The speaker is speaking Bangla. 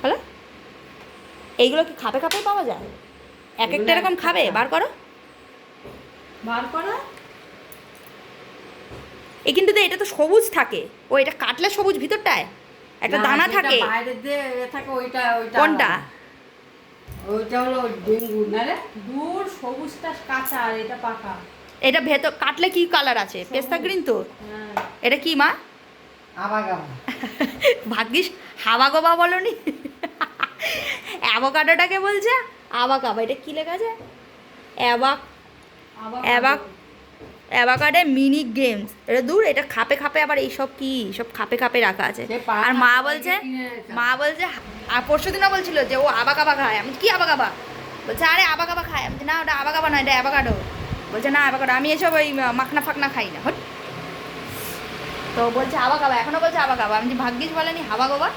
খোলো এইগুলো কি খাপে খাপে পাওয়া যায়? এক একটা এরকম খাবে? বার করো। বার করা? এই কিন্তু এটা তো সবুজ থাকে। ও এটা কাটলে সবুজ ভিতরটায়? একটা দানা থাকে। কোনটা? ওইটা হলো ডেঙ্গু। না রে দূর সবুজটা কাঁচা আর এটা পাকা। এটা ভেতর কাটলে কি কালার আছে? পেস্তা গ্রিন তো? হ্যাঁ। এটা কি মা? ভাগ্যিস হাওয়া গোবা বলনি? অ্যাভোকাডোটাকে বলছে আবা কাবা এটা কি লেখা আছে? অ্যাবাক অ্যাবাক অ্যাভাকাডে মিনি গেমস। এটা দূর এটা খাপে খাপে আবার এইসব কি? সব খাপে খাপে রাখা আছে। আর মা বলছে মা বলছে আর পরশু দিনও বলছিল যে ও আবাকাবা খায়। আমি কি আবাকাবা বলছে আরে আবাকাবা খায়। আমি না ওটা আবাকাবা নয় এটা অ্যাভাকাডো। বলছে না অ্যাভাকাডো। আমি এসব ওই মাখনা ফাকনা খাই না। হট। তো বলছে আবা কাবা এখনও বলছে আবাকাবা আমি বলছি, ভাগ্যিস বলেনি হাবা গোবা